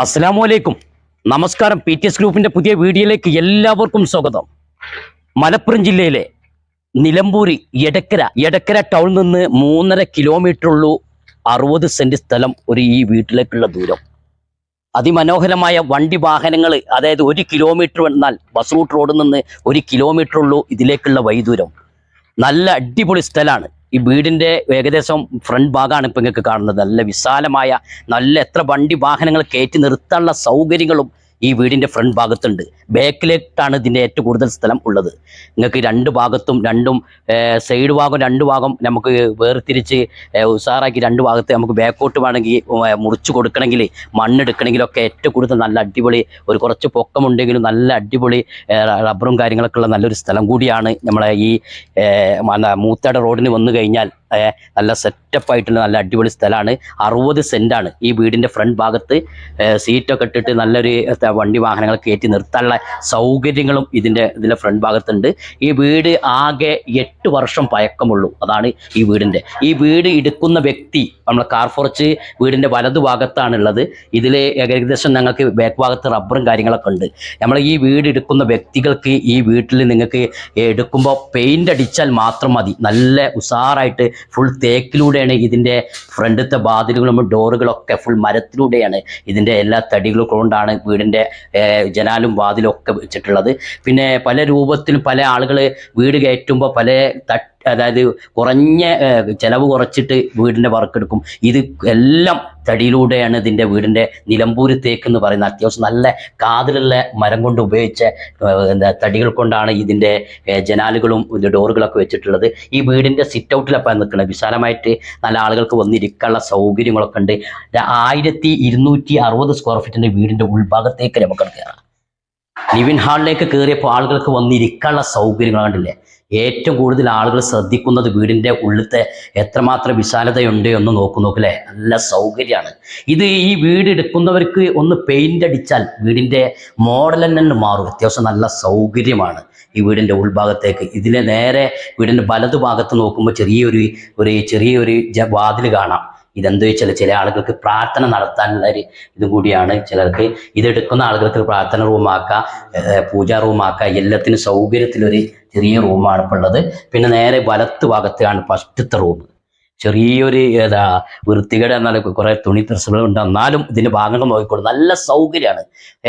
അസ്സലാമു അലൈക്കും. നമസ്കാരം പി ടി എസ് ഗ്രൂപ്പിന്റെ പുതിയ വീഡിയോയിലേക്ക് എല്ലാവർക്കും സ്വാഗതം. മലപ്പുറം ജില്ലയിലെ നിലമ്പൂരി എടക്കര എടക്കര ടൗണിൽ നിന്ന് മൂന്നര കിലോമീറ്റർ ഉള്ളൂ അറുപത് സെന്റ് സ്ഥലം ഒരു ഈ വീട്ടിലേക്കുള്ള ദൂരം. അതിമനോഹരമായ വണ്ടി വാഹനങ്ങൾ അതായത് ഒരു കിലോമീറ്റർ എന്നാൽ ബസ് റൂട്ട് റോഡിൽ നിന്ന് ഒരു കിലോമീറ്റർ ഉള്ളൂ ഇതിലേക്കുള്ള വൈദൂരം. നല്ല അടിപൊളി സ്ഥലമാണ്. ഈ വീടിന്റെ ഏകദേശം ഫ്രണ്ട് ഭാഗമാണ് ഇപ്പോൾ നിങ്ങൾക്ക് കാണുന്നത്. നല്ല വിശാലമായ നല്ല എത്ര വണ്ടി വാഹനങ്ങൾ കയറ്റി നിർത്താനുള്ള സൗകര്യങ്ങളും ഈ വീടിന്റെ ഫ്രണ്ട് ഭാഗത്തുണ്ട്. ബാക്കിലേക്കാണ് ഇതിന്റെ ഏറ്റവും കൂടുതൽ സ്ഥലം ഉള്ളത്. നിങ്ങൾക്ക് രണ്ട് ഭാഗത്തും രണ്ടും സൈഡ് ഭാഗം രണ്ട് ഭാഗം നമുക്ക് വേർതിരിച്ച് ഉഷാറാക്കി രണ്ട് ഭാഗത്ത് നമുക്ക് ബാക്കോട്ട് വേണമെങ്കിൽ മുറിച്ചു കൊടുക്കണമെങ്കിൽ മണ്ണെടുക്കണമെങ്കിലൊക്കെ ഏറ്റവും കൂടുതൽ നല്ല അടിപൊളി ഒരു കുറച്ച് പൊക്കമുണ്ടെങ്കിലും നല്ല അടിപൊളി റബ്ബറും കാര്യങ്ങളൊക്കെ ഉള്ള നല്ലൊരു സ്ഥലം കൂടിയാണ് നമ്മളെ ഈ മൂത്തട റോഡിന് വന്നു കഴിഞ്ഞാൽ നല്ല സെറ്റപ്പ് ആയിട്ടുള്ള നല്ല അടിപൊളി സ്ഥലമാണ്. അറുപത് സെന്റാണ് ഈ വീടിന്റെ ഫ്രണ്ട് ഭാഗത്ത്. സീറ്റൊക്കെ ഇട്ടിട്ട് നല്ലൊരു വണ്ടി വാഹനങ്ങൾ കയറ്റി നിർത്താനുള്ള സൗകര്യങ്ങളും ഇതിന്റെ ഇതിന്റെ ഫ്രണ്ട് ഭാഗത്തുണ്ട്. ഈ വീട് ആകെ എട്ട് വർഷം പഴക്കമുള്ളൂ. അതാണ് ഈ വീടിന്റെ. ഈ വീട് എടുക്കുന്ന വ്യക്തി നമ്മൾ കാർഫോർച്ച് വീടിന്റെ വലതു ഭാഗത്താണ് ഉള്ളത് ഇതിൽ ഏകദേശം ഞങ്ങൾക്ക് ബാക്ക് ഭാഗത്ത് റബ്ബറും കാര്യങ്ങളൊക്കെ ഉണ്ട്. നമ്മൾ ഈ വീട് എടുക്കുന്ന വ്യക്തികൾക്ക് ഈ വീട്ടിൽ നിങ്ങൾക്ക് എടുക്കുമ്പോൾ പെയിന്റ് അടിച്ചാൽ മാത്രം മതി. നല്ല ഉഷാറായിട്ട് ഫുൾ തേക്കിലൂടെയാണ് ഇതിന്റെ ഫ്രണ്ടത്തെ ബാതിലുകളും ഡോറുകളൊക്കെ ഫുൾ മരത്തിലൂടെയാണ് ഇതിന്റെ എല്ലാ തടികളും കൊണ്ടാണ് വീടിന്റെ ജനാലും വാതിലും ഒക്കെ വെച്ചിട്ടുള്ളത്. പിന്നെ പല രൂപത്തിൽ പല ആളുകൾ വീട് കയറ്റുമ്പോൾ പല തട്ട് അതായത് കുറഞ്ഞ ചിലവ് കുറച്ചിട്ട് വീടിന്റെ വർക്ക് എടുക്കും. ഇത് എല്ലാം തടിയിലൂടെയാണ് ഇതിന്റെ വീടിന്റെ നിലമ്പൂര് തേക്ക് എന്ന് പറയുന്ന അത്യാവശ്യം നല്ല കാതിലുള്ള മരം കൊണ്ട് ഉപയോഗിച്ച എന്താ തടികൾ കൊണ്ടാണ് ഇതിന്റെ ഏർ, ജനാലുകളും ഡോറുകളൊക്കെ വെച്ചിട്ടുള്ളത്. ഈ വീടിന്റെ സിറ്റ് ഔട്ടിലപ്പം നിൽക്കുന്നത് വിശാലമായിട്ട് നല്ല ആളുകൾക്ക് വന്നിരിക്കാനുള്ള സൗകര്യങ്ങളൊക്കെ ഉണ്ട്. ആയിരത്തി ഇരുന്നൂറ്റി അറുപത് സ്ക്വയർ ഫീറ്റിന്റെ വീടിന്റെ ഉൾഭാഗത്തേക്ക് നമുക്ക് കയറാം ലിവിൻ ഹാളിലേക്ക് കയറിയപ്പോൾ ആളുകൾക്ക് വന്നിരിക്കാനുള്ള സൗകര്യങ്ങൾ ഏറ്റവും കൂടുതൽ ആളുകൾ ശ്രദ്ധിക്കുന്നത് വീടിന്റെ ഉള്ളിലത്തെ എത്രമാത്രം വിശാലതയുണ്ട് എന്ന് നോക്കു നോക്കില്ലേ നല്ല സൗകര്യമാണ്. ഇത് ഈ വീട് എടുക്കുന്നവർക്ക് ഒന്ന് പെയിന്റ് അടിച്ചാൽ വീടിന്റെ മോഡൽ തന്നെ മാറും. അത്യാവശ്യം നല്ല സൗകര്യമാണ് ഈ വീടിന്റെ ഉൾഭാഗത്തേക്ക്. ഇതിലെ നേരെ വീടിന്റെ വലതുഭാഗത്ത് നോക്കുമ്പോൾ ചെറിയൊരു ഒരു ചെറിയൊരു വാതിൽ കാണാം. ഇതെന്താ വെച്ചാൽ ചില ആളുകൾക്ക് പ്രാർത്ഥന നടത്താനുള്ള ഒരു ഇതും കൂടിയാണ്. ചിലർക്ക് ഇതെടുക്കുന്ന ആളുകൾക്ക് പ്രാർത്ഥന റൂമാക്കാം പൂജാ റൂമാക്കാം എല്ലാത്തിനും സൗകര്യത്തിലൊരു ചെറിയ റൂമാണ് ഇപ്പോൾ ഉള്ളത്. പിന്നെ നേരെ വലത്ത് ഭാഗത്താണ് ഫസ്റ്റത്തെ റൂം ചെറിയൊരു ഏതാ വൃത്തികേട് എന്നാൽ കുറെ തുണി ഡ്രസ്സുകളുണ്ട് എന്നാലും ഇതിന്റെ ഭാഗങ്ങൾ നോക്കിക്കോളും. നല്ല സൗകര്യമാണ്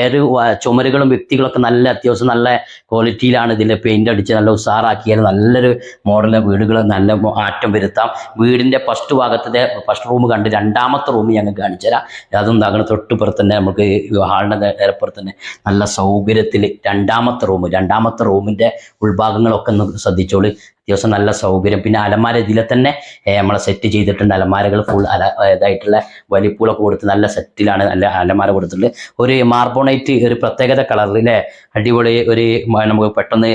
ഏത് ചുമരുകളും വ്യക്തികളൊക്കെ നല്ല അത്യാവശ്യം നല്ല ക്വാളിറ്റിയിലാണ് ഇതിന്റെ പെയിന്റ് അടിച്ച് നല്ല ഉഷാറാക്കിയാൽ നല്ലൊരു മോഡൽ വീടുകൾ നല്ല ആറ്റം വരുത്താം. വീടിന്റെ ഫസ്റ്റ് ഭാഗത്തെ ഫസ്റ്റ് റൂം കണ്ട് രണ്ടാമത്തെ റൂം ഞങ്ങൾ കാണിച്ചു തരാം. അതും താങ്കൾ തൊട്ടുപുറത്ത് തന്നെ നമുക്ക് ഹാളിന്റെ നേരപ്പുറത്ത് തന്നെ നല്ല സൗകര്യത്തിൽ രണ്ടാമത്തെ റൂം രണ്ടാമത്തെ റൂമിന്റെ ഉൾഭാഗങ്ങളൊക്കെ ഒന്ന് ശ്രദ്ധിച്ചോളൂ. അത്യാവശ്യം നല്ല സൗകര്യം. പിന്നെ അലമാര ഇതിലെ തന്നെ നമ്മളെ സെറ്റ് ചെയ്തിട്ടുണ്ട്. അലമാരകൾ ഫുൾ അല ഇതായിട്ടുള്ള വലിപ്പൂളൊക്കെ കൊടുത്ത് നല്ല സെറ്റിലാണ് നല്ല അലമാര കൊടുത്തിട്ടുള്ളത്. ഒരു മാർബോണൈറ്റ് ഒരു പ്രത്യേകത കളറിൽ അല്ലേ അടിപൊളി ഒരു നമുക്ക് പെട്ടെന്ന്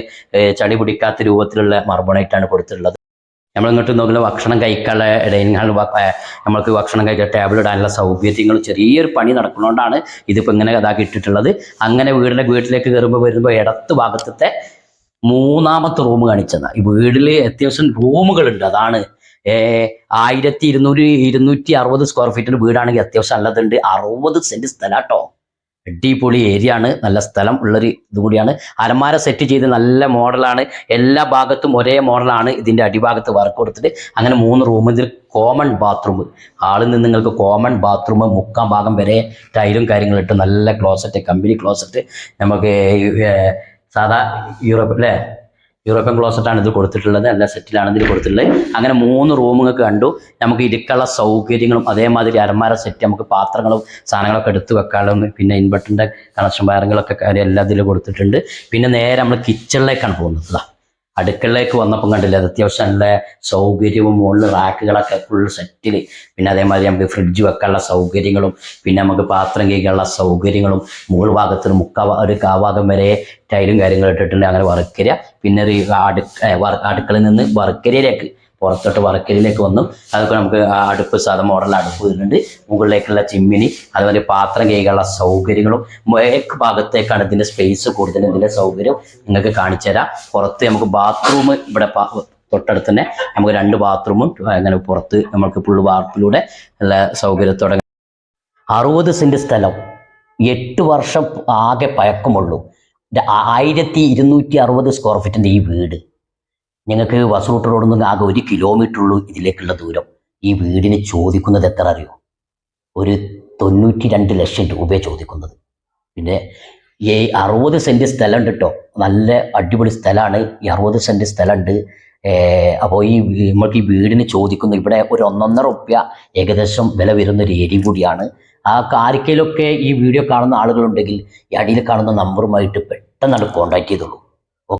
ചളി പിടിക്കാത്ത രൂപത്തിലുള്ള മാർബോണൈറ്റ് ആണ് കൊടുത്തിട്ടുള്ളത്. നമ്മൾ ഇങ്ങോട്ട് നോക്കുന്ന ഭക്ഷണം കഴിക്കാനുള്ള ഡൈനിങ് ഹാളിൽ നമ്മൾക്ക് ഭക്ഷണം കഴിക്കാൻ ടേബിൾ ഇടാനുള്ള സൗകര്യങ്ങളും ചെറിയൊരു പണി നടക്കുന്നതുകൊണ്ടാണ് ഇതിപ്പോൾ ഇങ്ങനെ ഇതാക്കി ഇട്ടിട്ടുള്ളത് അങ്ങനെ വീടിന്റെ വീട്ടിലേക്ക് കയറുമ്പോൾ വരുമ്പോൾ ഇടത്ത് ഭാഗത്തത്തെ മൂന്നാമത്തെ റൂം കാണിച്ചതാണ് ഈ വീട്ടിൽ അത്യാവശ്യം റൂമുകളുണ്ട്. അതാണ് ആയിരത്തി ഇരുന്നൂറ് ഇരുന്നൂറ്റി അറുപത് സ്ക്വയർ ഫീറ്റിന്റെ വീടാണെങ്കിൽ അത്യാവശ്യം നല്ലതുണ്ട്. അറുപത് സെന്റ് സ്ഥലം കേട്ടോ അടിപൊളി ഏരിയ ആണ്. നല്ല സ്ഥലം ഉള്ളൊരു ഇതുകൂടിയാണ് അലമാര സെറ്റ് ചെയ്ത് നല്ല മോഡലാണ് എല്ലാ ഭാഗത്തും ഒരേ മോഡലാണ് ഇതിന്റെ അടിഭാഗത്ത് വർക്ക് കൊടുത്തിട്ട് അങ്ങനെ മൂന്ന് റൂം ഇതിൽ കോമൺ ബാത്റൂം ഹാളിൽ നിന്ന് നിങ്ങൾക്ക് കോമൺ ബാത്റൂം മുക്കാൻ ഭാഗം വരെ ടൈലും കാര്യങ്ങളും ഇട്ട് നല്ല ക്ലോസറ്റ് കമ്പനി ക്ലോസറ്റ് നമുക്ക് സാധാ യൂറോപ്പ് അല്ലേ? യൂറോപ്യൻ ക്ലോസറ്റാണ് ഇത് കൊടുത്തിട്ടുള്ളത്. നല്ല സെറ്റിലാണ് ഇതിൽ കൊടുത്തിട്ടുള്ളത്. അങ്ങനെ മൂന്ന് റൂമുകൾക്ക് കണ്ടു. നമുക്ക് ഇരിക്കാനുള്ള സൗകര്യങ്ങളും അതേമാതിരി അരമാര സെറ്റ് നമുക്ക് പാത്രങ്ങളും സാധനങ്ങളൊക്കെ എടുത്ത് വെക്കാനുള്ള പിന്നെ ഇൻവെർട്ടറിന്റെ കണക്ഷൻ വയറുകളൊക്കെ കാര്യം എല്ലാം ഇതിൽ കൊടുത്തിട്ടുണ്ട്. പിന്നെ നേരെ നമ്മൾ കിച്ചണിലേക്കാണ് പോകുന്നത്. അടുക്കളയിലേക്ക് വന്നപ്പം കണ്ടില്ല അത് അത്യാവശ്യം നല്ല സൗകര്യവും മുകളിൽ റാക്കുകളൊക്കെ ഫുൾ സെറ്റിൽ പിന്നെ അതേമാതിരി നമുക്ക് ഫ്രിഡ്ജ് വെക്കാനുള്ള സൗകര്യങ്ങളും പിന്നെ നമുക്ക് പാത്രം കഴിക്കാനുള്ള സൗകര്യങ്ങളും മുകൾ ഭാഗത്ത് ഒരു മുക്കാ ഒരു കാഭാഗം വരെ ടൈലും കാര്യങ്ങളും ഇട്ടിട്ടുണ്ട്. അങ്ങനെ വർക്കരിയ പിന്നെ ഒരു അടു അടുക്കളയിൽ നിന്ന് വർക്കരയിലേക്ക് പുറത്തോട്ട് വർക്കരയിലേക്ക് വന്നു അതൊക്കെ നമുക്ക് അടുപ്പ് സാധാ മോഡൽ അടുപ്പ് വരുന്നുണ്ട് മുകളിലേക്കുള്ള ചിമ്മിനി അതുപോലെ പാത്രം കൈകാനുള്ള സൗകര്യങ്ങളും മേക്ക് ഭാഗത്തേക്കാണ് ഇതിന്റെ സ്പേസ് കൂടുതൽ ഇതിന്റെ സൗകര്യം നിങ്ങൾക്ക് കാണിച്ചു തരാം. പുറത്ത് നമുക്ക് ബാത്റൂം ഇവിടെ തൊട്ടടുത്ത് തന്നെ നമുക്ക് രണ്ട് ബാത്റൂമും അങ്ങനെ പുറത്ത് നമുക്ക് ഫുള്ള് വാർപ്പിലൂടെ നല്ല സൗകര്യത്തോടെ. അറുപത് സെന്റ് സ്ഥലം. എട്ട് വർഷം ആകെ പഴക്കമുള്ളൂ. ആയിരത്തി ഇരുന്നൂറ്റി അറുപത് സ്ക്വയർ ഫീറ്റിന്റെ ഈ വീട്. ഞങ്ങൾക്ക് വസൂട്ട് റോഡിൽ നിന്ന് ആകെ ഒരു കിലോമീറ്റർ ഉള്ളൂ ഇതിലേക്കുള്ള ദൂരം. ഈ വീടിന് ചോദിക്കുന്നത് എത്ര അറിയോ? ഒരു തൊണ്ണൂറ്റി രണ്ട് ലക്ഷം രൂപയെ ചോദിക്കുന്നത്. പിന്നെ ഈ അറുപത് സെന്റ് സ്ഥലമുണ്ട് കേട്ടോ നല്ല അടിപൊളി സ്ഥലമാണ്. ഈ അറുപത് സെന്റ് സ്ഥലമുണ്ട്. അപ്പോൾ ഈ നമ്മൾക്ക് ഈ വീടിന് ചോദിക്കുന്നു. ഇവിടെ ഒരു ഒന്നൊന്നര റുപ്യ ഏകദേശം വില വരുന്ന ഒരു ഏരിയ കൂടിയാണ്. ആ കാരിക്കയിലൊക്കെ ഈ വീഡിയോ കാണുന്ന ആളുകളുണ്ടെങ്കിൽ ഈ അടിയിൽ കാണുന്ന നമ്പറുമായിട്ട് പെട്ടെന്നാണ് കോൺടാക്ട് ചെയ്തോളൂ.